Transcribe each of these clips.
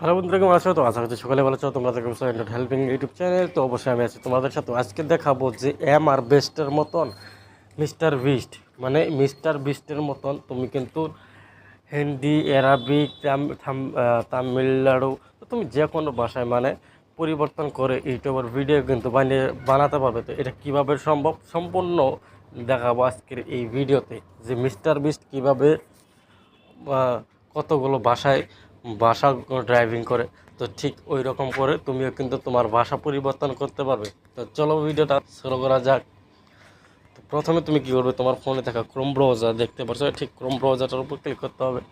Hello বন্ধুরা, কেমন আছো? তো আশা করছি সকালে ভালো আছো। তোমরা দেখো হেল্পিং ইউটিউব চ্যানেল তো অবশ্যই আমি আছি তোমাদের সাথে। আজকে দেখাবো যে এম আর বেস্টের মতন মিস্টার বিস্ট মানে মিস্টার বিস্টের মতন তুমি কিন্তু হিন্দি অ্যারাবিক তামিলনাড়ু, তো তুমি যে কোনো ভাষায় মানে পরিবর্তন করে ইউটিউবের ভিডিও কিন্তু বানিয়ে বানাতে পারবে। তো এটা কীভাবে সম্ভব? সম্পূর্ণ দেখাবো আজকের এই ভিডিওতে যে মিস্টার বিস্ট কীভাবে কতগুলো ভাষায় ভাষা ড্রাইভিং করে, তো ঠিক ওই রকম করে তুমিও কিন্তু তোমার ভাষা পরিবর্তন করতে পারবে। তো চলো ভিডিওটা শুরু করা যাক। তো প্রথমে তুমি কী করবে, তোমার ফোনে থাকা ক্রোম ব্রাউজার দেখতে পাচ্ছ ঠিক ক্রোম ব্রাউজারটার উপর ক্লিক করতে হবে।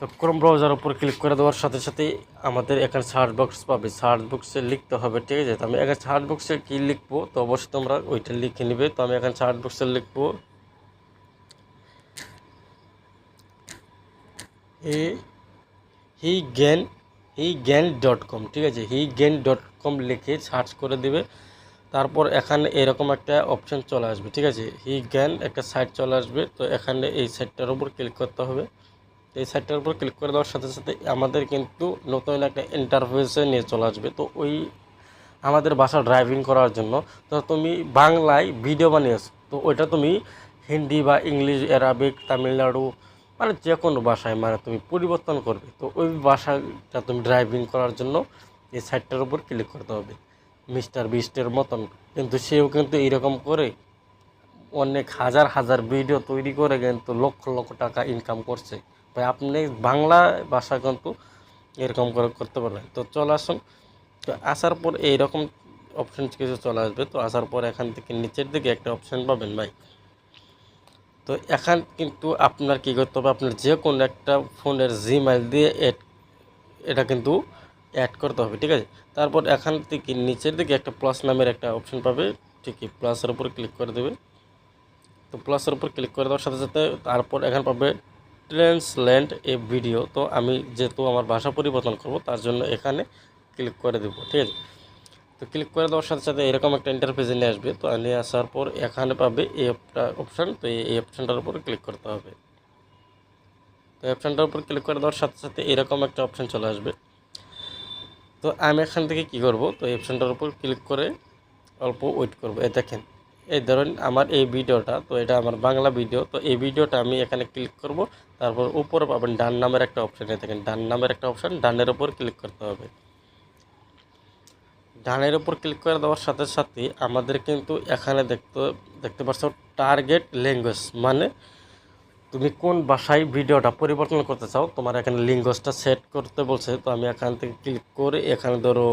তো ক্রোম ব্রাউজার উপর ক্লিক করে দেওয়ার সাথে সাথে আমাদের এখানে সার্চ বক্স পাবে। সার্চ বক্সে লিখতে হবে, ঠিক আছে? তো আমি এখানে সার্চ বক্সে কী লিখব? তো অবশ্যই তোমরা ওইটা লিখে নিবে। তো আমি এখানে সার্চ বক্সে লিখব। এ, হি জ্ঞান হি জ্ঞান ডট কম, ঠিক আছে? হি জ্ঞান ডট কম লিখে সার্চ করে দিবে। তারপর এখানে এরকম একটা অপশন চলে আসবে, ঠিক আছে? হি জ্ঞান একটা সাইট চলে আসবে, তো এখানে এই সাইটটার উপর ক্লিক করতে হবে। এই সাইটটার উপর ক্লিক করে দেওয়ার সাথে সাথে আমাদের কিন্তু নতুন একটা ইন্টারফেসে নিয়ে চলে আসবে। তো ওই আমাদের বাসা ড্রাইভিং করার জন্য। তো তুমি বাংলায় ভিডিও বানিয়েছো, তো ওইটা তুমি হিন্দি বা ইংলিশ অ্যারাবিক তামিলনাড়ু মানে যে কোনো ভাষায় মানে তুমি পরিবর্তন করবে, তো ওই ভাষাটা তুমি ড্রাইভিং করার জন্য এই সাইটটার উপর ক্লিক করতে হবে। মিস্টার বিস্টের মতন। কিন্তু সেও কিন্তু এইরকম করে অনেক হাজার হাজার ভিডিও তৈরি করে কিন্তু লক্ষ লক্ষ টাকা ইনকাম করছে। ভাই, আপনি বাংলা ভাষা কিন্তু এরকম করে করতে পারবেন। তো চলে আসুন। তো আসার পর এইরকম অপশন কিছু চলে আসবে। তো আসার পর এখান থেকে নিচের দিকে একটা অপশন পাবেন ভাই। তো এখান কিন্তু আপনার কী করতে হবে? আপনার যে কোনো একটা ফোনের জিমেল দিয়ে এড এটা কিন্তু অ্যাড করতে হবে, ঠিক আছে? তারপর এখান থেকে নিচের দিকে একটা প্লাস নামের একটা অপশন পাবে, ঠিকই প্লাসের উপর ক্লিক করে দেবে। তো প্লাসের উপর ক্লিক করে দেওয়ার সাথে সাথে তারপর এখানে পাবে ট্রান্সল্যান্ড এ ভিডিও তো আমি যেহেতু আমার ভাষা পরিবর্তন করব, তার জন্য এখানে ক্লিক করে দেবো, ঠিক আছে? তো ক্লিক করে দেওয়ার সাথে সাথে এরকম একটা ইন্টারফেসে নিয়ে আসবে। তো নিয়ে আসার পর এখানে পাবে এই অপশান তো এই অপশানটার উপর ক্লিক করতে হবে। তো অপশানটার উপর ক্লিক করে দেওয়ার সাথে সাথে এরকম একটা অপশান চলে আসবে। তো আমি এখান থেকে কি করব? তো এই অপশানটার উপর ক্লিক করে অল্প ওয়েট করব। এ দেখেন, এই ধরুন আমার এই ভিডিওটা, তো এটা আমার বাংলা ভিডিও, তো এই ভিডিওটা আমি এখানে ক্লিক করব। তারপর উপরে পাবেন ডান নামের একটা অপশান এ দেখেন, ডান নামের একটা অপশান ডানের উপর ক্লিক করতে হবে। ডানের উপর ক্লিক করে দেওয়ার সাথে সাথে আমাদের কিন্তু এখানে দেখতে দেখতে পাচ্ছ টার্গেট ল্যাঙ্গুয়েজ মানে তুমি কোন ভাষায় ভিডিওটা পরিবর্তন করতে চাও, তোমার এখানে ল্যাঙ্গুয়েজটা সেট করতে বলছে, তো আমি এখান থেকে ক্লিক করে এখানে ধরো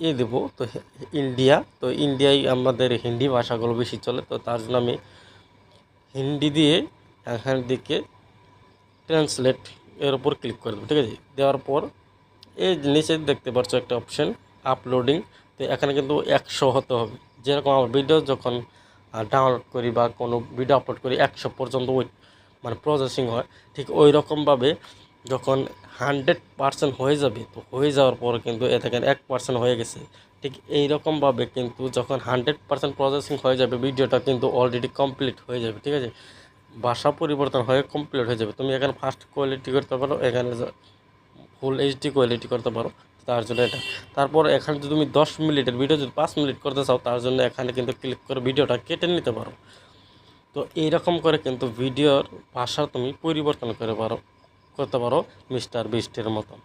ইয়ে দেবো, তো ইন্ডিয়া তো ইন্ডিয়ায় আমাদের হিন্দি ভাষাগুলো বেশি চলে, তো তার জন্য আমি হিন্দি দিয়ে এখান দিকে ট্রান্সলেট এর উপর ক্লিক করে দেবো, ঠিক আছে? দেওয়ার পর এই নিচে দেখতে পাচ্ছ একটা অপশন আপলোডিং তো এখানে কিন্তু একশো হতে হবে। যেরকম আমার ভিডিও যখন ডাউনলোড করি বা কোনো ভিডিও আপলোড করি, একশো পর্যন্ত ওই মানে প্রসেসিং হয়। ঠিক ওই রকমভাবে যখন হান্ড্রেড পার্সেন্ট হয়ে যাবে, তো হয়ে যাওয়ার পর কিন্তু এ দেখেন এক পার্সেন্ট হয়ে গেছে। ঠিক এই রকমভাবে কিন্তু যখন হান্ড্রেড পার্সেন্ট প্রসেসিং হয়ে যাবে ভিডিওটা কিন্তু অলরেডি কমপ্লিট হয়ে যাবে, ঠিক আছে? ভাষা পরিবর্তন হয়ে কমপ্লিট হয়ে যাবে। তুমি এখানে ফার্স্ট কোয়ালিটি করতে পারো, এখানে ফুল এইচডি কোয়ালিটি করতে পারো, তার জন্য এটা। তারপর এখানে যদি তুমি দশ মিনিটের ভিডিও যদি পাঁচ মিনিট করতে চাও, তার জন্য এখানে কিন্তু ক্লিক করে ভিডিওটা কেটে নিতে পারো। তো এইরকম করে কিন্তু ভিডিওর ভাষা তুমি পরিবর্তন করে পারো, করতে পারো মিস্টার বিস্টের মতন।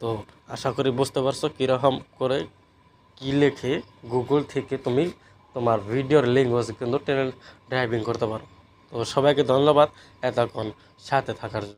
তো আশা করি বুঝতে পারছ কীরকম করে কী লেখে গুগল থেকে তুমি তোমার ভিডিওর ল্যাঙ্গুয়েজ কিন্তু ট্রেন ড্রাইভিং করতে পারো। তো সবাইকে ধন্যবাদ, এতক্ষণ সাথে থাকার জন্য।